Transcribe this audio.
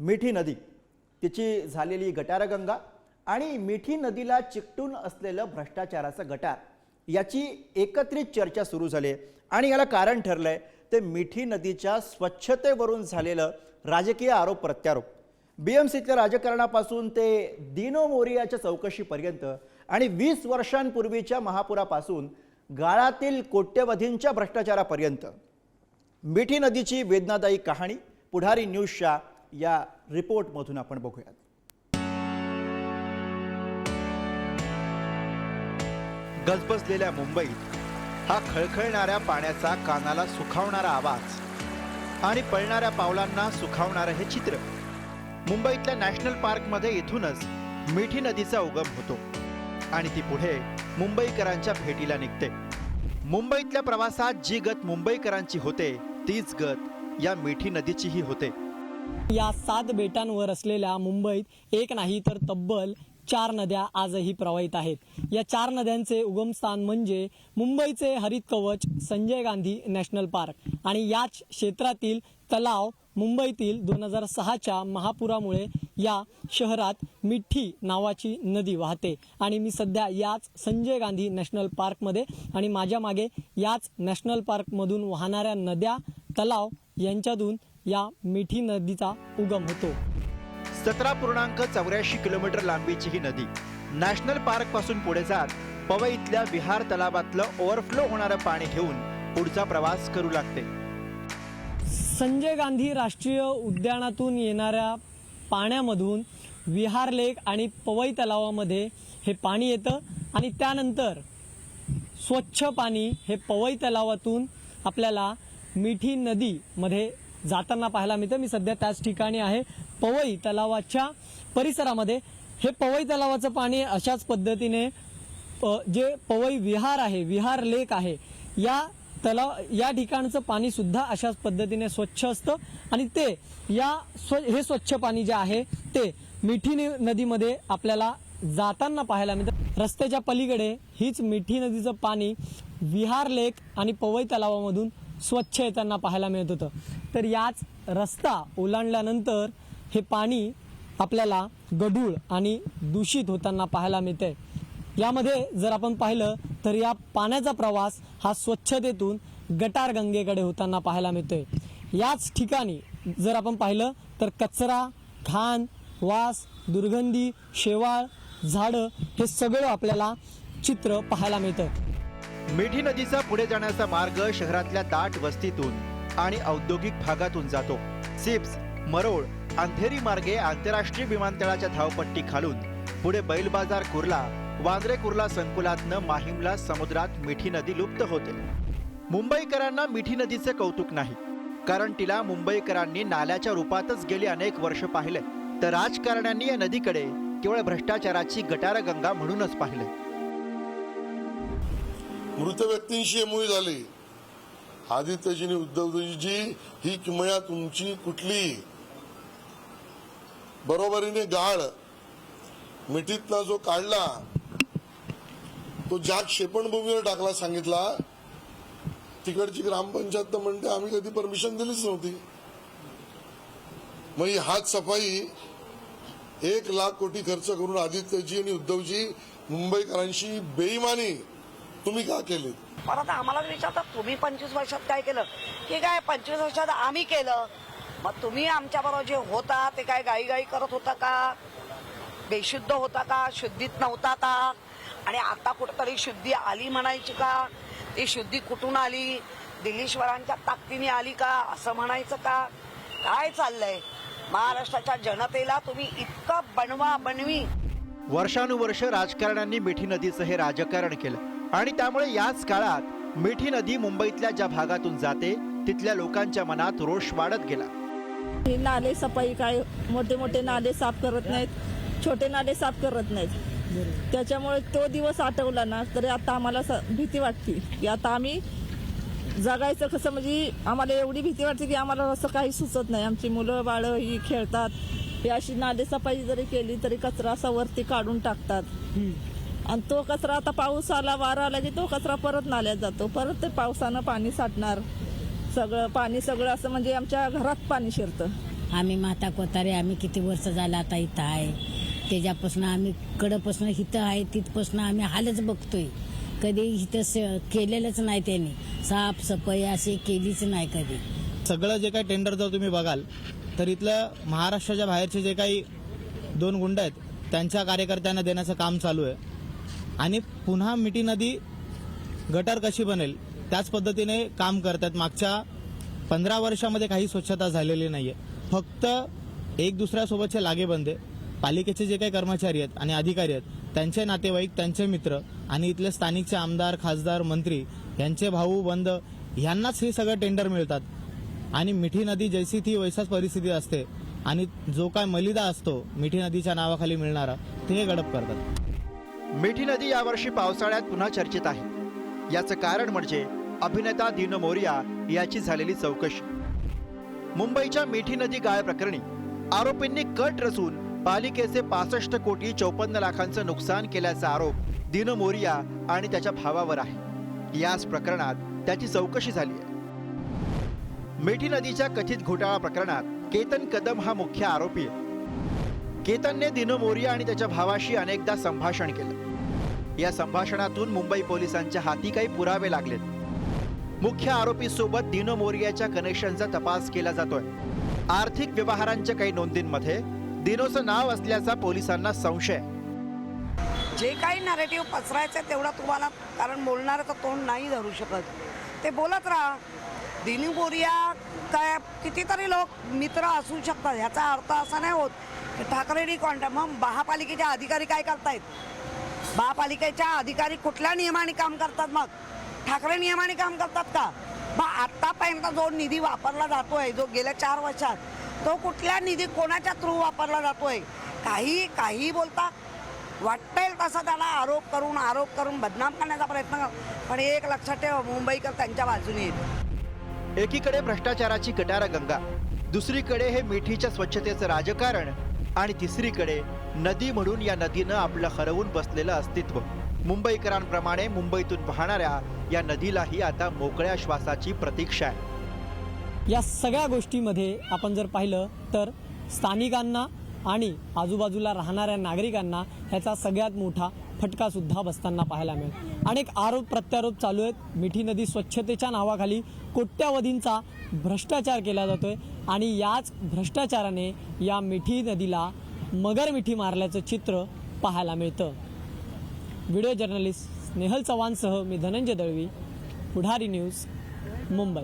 मिठी नदी. तिची झालेली गटारगंगा आणि मिठी नदीला चिकटून असलेलं भ्रष्टाचाराचं गटार. याची एकत्रित चर्चा सुरू झाली आहे. आणि याला कारण ठरलंय ते मिठी नदीच्या स्वच्छतेवरून झालेलं राजकीय आरोप प्रत्यारोप. बी एम सीतल्या राजकारणापासून ते दिनो मोरियाच्या चौकशीपर्यंत आणि वीस वर्षांपूर्वीच्या महापुरापासून गाळातील कोट्यवधींच्या भ्रष्टाचारापर्यंत. मिठी नदीची वेदनादायी कहाणी पुढारी न्यूजच्या या रिपोर्टमधून आपण बघूयात. गजबजलेल्या मुंबईत हा खळखळणाऱ्या पाण्याचा कानाला सुखावणारा आवाज आणि पळणाऱ्या पावलांना सुखावणारं हे चित्र. मुंबईतल्या नॅशनल पार्कमध्ये इथूनच मिठी नदीचा उगम होतो आणि ती पुढे मुंबईकरांच्या भेटीला निघते. मुंबईतल्या प्रवासात जी गत मुंबईकरांची होते तीच गत या मिठी नदीचीही होते. या सात बेटांवर असलेल्या मुंबईत एक नाही तर तब्बल चार नद्या आजही प्रवाहित आहेत. या चार नद्यांचे उगमस्थान म्हणजे मुंबईचे हरित कवच संजय गांधी नॅशनल पार्क आणि याच क्षेत्रातील तलाव मुंबईतील दोन हजार सहाच्या महापुरामुळे या शहरात मिठी नावाची नदी वाहते. आणि मी सध्या याच संजय गांधी नॅशनल पार्कमध्ये आणि माझ्या मागे याच नॅशनल पार्कमधून वाहणाऱ्या नद्या तलाव यांच्यातून या मिठी नदीचा उगम होतो. सतरा पूर्णांक चौऱ्याऐंशी किलोमीटर लांबीची ही नदी नॅशनल पार्कपासून पुढे जात पवईतल्या विहार तलावातलं ओव्हरफ्लो होणारं पाणी घेऊन पुढचा प्रवास करू लागते. संजय गांधी राष्ट्रीय उद्यानातून येणाऱ्या पाण्यामधून विहार लेक आणि पवई तलावामध्ये हे पाणी येतं आणि त्यानंतर स्वच्छ पाणी हे पवई तलावातून आपल्याला मिठी नदीमध्ये जाताना पाहायला मिळतं. मी सध्या त्याच ठिकाणी आहे. पवई तलावाच्या परिसरामध्ये. हे पवई तलावाचं पाणी अशाच पद्धतीने जे पवई विहार आहे विहार लेक आहे या तलाव या ठिकाणचं पाणी सुद्धा अशाच पद्धतीने स्वच्छ असतं. आणि ते या स्व हे स्वच्छ पाणी जे आहे ते मिठी नदीमध्ये आपल्याला जाताना पाहायला मिळतं. रस्त्याच्या पलीकडे हीच मिठी नदीचं पाणी विहार लेक आणि पवई तलावामधून स्वच्छ येताना पाहायला मिळत होतं. तर याच रस्ता ओलांडल्यानंतर हे पाणी आपल्याला गढूळ आणि दूषित होताना पाहायला मिळते यामध्ये जर आपण पाहिलं तर या पाण्याचा प्रवास हा स्वच्छतेतून गटार गंगेकडे होताना पाहायला मिळतोय. याच ठिकाणी जर आपण पाहिलं तर कचरा घाण वास दुर्गंधी शेवाळ झाडं हे सगळं आपल्याला चित्र पाहायला मिळतं मिठी नदीचा पुढे जाण्याचा मार्ग शहरातल्या दाट वस्तीतून आणि औद्योगिक भागातून जातो. सिप्स मरोळ अंधेरी मार्गे आंतरराष्ट्रीय विमानतळाच्या धावपट्टी खालून पुढे बैल बाजार कुर्ला वांद्रे कुर्ला संकुलातनं माहीमला समुद्रात मिठी नदी लुप्त होते. मुंबईकरांना मिठी नदीचे कौतुक नाही कारण तिला मुंबईकरांनी नाल्याच्या रूपातच गेली अनेक वर्ष पाहिले. तर राजकारण्यांनी या नदीकडे केवळ भ्रष्टाचाराची गटारगंगा म्हणूनच पाहिले. मृत व्यक्तींशी मुळी झाली. आदित्यजी आणि उद्धवजीची ही किमया तुमची कुठली? बरोबरीने गाळ. मिठीतला जो काढला तो ज्या क्षेपणभूमीवर टाकला सांगितला तिकडची ग्रामपंचायत तर म्हणते आम्ही कधी परमिशन दिलीच नव्हती. मग ही हात सफाई एक लाख कोटी खर्च करून आदित्यजी आणि उद्धवजी मुंबईकरांशी बेईमानी तुम्ही का केली? परत आम्हाला विचारतात तुम्ही पंचवीस वर्षात काय केलं? की काय पंचवीस वर्षात आम्ही केलं? मग तुम्ही आमच्या बरोबर जे होता ते काय गाई गाई करत होता का? बेशुद्ध होता का? शुद्धीत नव्हता का? आणि आता कुठंतरी शुद्धी आली म्हणायची का? ती शुद्धी कुठून आली? दिल्लीश्वरांच्या ताकदीने आली का? असं म्हणायचं का? काय चाललंय? महाराष्ट्राच्या जनतेला तुम्ही इतकं बनवा बनवी. वर्षानुवर्ष राजकारण्यांनी मिठी नदीचं हे राजकारण केलं. आणि त्यामुळे याच काळात मिठी नदी मुंबईतल्या ज्या भागातून जाते तिथल्या लोकांच्या मनात रोष वाढत गेला. हे नाले सफाई काय? मोठे मोठे नाले साफ करत नाहीत छोटे नाले साफ करत नाहीत. त्याच्यामुळे तो दिवस आठवला ना तरी आता आम्हाला भीती वाटते. की आता आम्ही जगायचं कसं म्हणजे आम्हाला एवढी भीती वाटते की आम्हाला असं काही सुचत नाही. आमची मुलं बाळं ही खेळतात. ही अशी नाले सफाई जरी केली तरी कचरा असा वरती काढून टाकतात. आणि तो कचरा आता पाऊस आला वारा आला की तो कचरा परत नाल्यात जातो. परत ते पावसानं पाणी साठणार. सगळं पाणी सगळं असं म्हणजे आमच्या घरात पाणी शिरतं. आम्ही माता कोतारे आम्ही किती वर्ष झालं आता इथं आहे. त्याच्यापासून आम्ही कडपासून इथं आहे तिथपासून आम्ही हालच बघतोय. कधी इथं स- केलेलंच नाही त्यांनी. साफसफाई अशी केलीच नाही कधी. सगळं जे काही टेंडर जर तुम्ही बघाल तर इथलं महाराष्ट्राच्या बाहेरचे जे काही दोन गुंड आहेत त्यांच्या कार्यकर्त्यांना देण्याचं काम चालू आहे. आणि पुन्हा मिठी नदी गटर कशी बनेल त्याच पद्धतीने काम करतात. मागच्या पंधरा वर्षामध्ये काही स्वच्छता झालेली नाही आहे फक्त एक दुसऱ्यासोबतचे लागेबंदे. पालिकेचे जे काही कर्मचारी आहेत आणि अधिकारी आहेत त्यांचे नातेवाईक त्यांचे मित्र आणि इथले स्थानिकचे आमदार खासदार मंत्री यांचे भाऊ बंद यांनाच हे सगळं टेंडर मिळतात. आणि मिठी नदी जैसी ती वैसाच परिस्थिती असते. आणि जो काय मलिदा असतो मिठी नदीच्या नावाखाली मिळणारा ते हे गडप करतात. मिठी नदी यावर्षी पावसाळ्यात पुन्हा चर्चेत आहे. याचं कारण म्हणजे अभिनेता दीन मोरिया याची झालेली चौकशी. मुंबईच्या मिठी नदी गाळ प्रकरणी आरोपींनी कट रचून पालिकेचे पासष्ट कोटी चौपन्न लाखांचं नुकसान केल्याचा आरोप दीन मोरिया आणि त्याच्या भावावर आहे. याच प्रकरणात त्याची चौकशी झाली आहे. मिठी नदीच्या कथित घोटाळा प्रकरणात केतन कदम हा मुख्य आरोपी आहे. केतनने दिनू मोरिया आणि त्याच्या भावाशी अनेकदा संभाषण केलं. या संभाषणातून मुंबई पोलिसांच्या हाती काही पुरावे लागलेत. मुख्य आरोपी सोबत दिनो मोरियाच्या कनेक्शनचा तपास केला जातोय. आर्थिक व्यवहारांच्या काही नोंदींमध्ये दिनोचं नाव असल्याचा पोलिसांना संशय. जे काही नॅरेटिव्ह पसरायचं तेवढा तुम्हाला कारण बोलणारं तोंड नाही धरू शकत. ते बोलत राहा. दिनू मोरिया काय कितीतरी लोक मित्र असू शकतात ह्याचा अर्थ असा नाही होत ठाकरे ठाकरेंनी मग महापालिकेचे अधिकारी काय करतायत? महापालिकेच्या अधिकारी कुठल्या नियमाने काम करतात मग? ठाकरे नियमाने काम करतात का? मग आत्तापर्यंत जो निधी वापरला जातोय जो गेल्या चार वर्षात तो कुठल्या निधी कोणाच्या थ्रू वापरला जातोय? काही काही बोलता वाटेल तसा त्याला आरोप करून आरोप करून बदनाम करण्याचा प्रयत्न कर. पण एक लक्षात ठेव मुंबईकर त्यांच्या बाजूने येत. एकीकडे भ्रष्टाचाराची गटारा गंगा दुसरीकडे हे मिठीच्या स्वच्छतेचं राजकारण आणि तिसरीकडे नदी म्हणून या नदीनं आपलं हरवून बसलेलं अस्तित्व. मुंबईकरांप्रमाणे मुंबईतून पाहणाऱ्या या नदीलाही आता मोकळ्या श्वासाची प्रतीक्षा आहे. या सगळ्या गोष्टीमध्ये आपण जर पाहिलं तर स्थानिकांना आणि आजूबाजूला राहणाऱ्या नागरिकांना ह्याचा सगळ्यात मोठा फटका सुद्धा बसताना पाहायला मिळेल. अनेक आरोप प्रत्यारोप चालू आहेत. मिठी नदी स्वच्छतेच्या नावाखाली कोट्यावधींचा भ्रष्टाचार केला जातोय. आणि याच भ्रष्टाचाराने या मिठी नदीला मगर मिठी मारल्याचं चित्र पाहायला मिळतं. व्हिडिओ जर्नलिस्ट स्नेहल चव्हाणसह मी धनंजय दळवी पुढारी न्यूज मुंबई.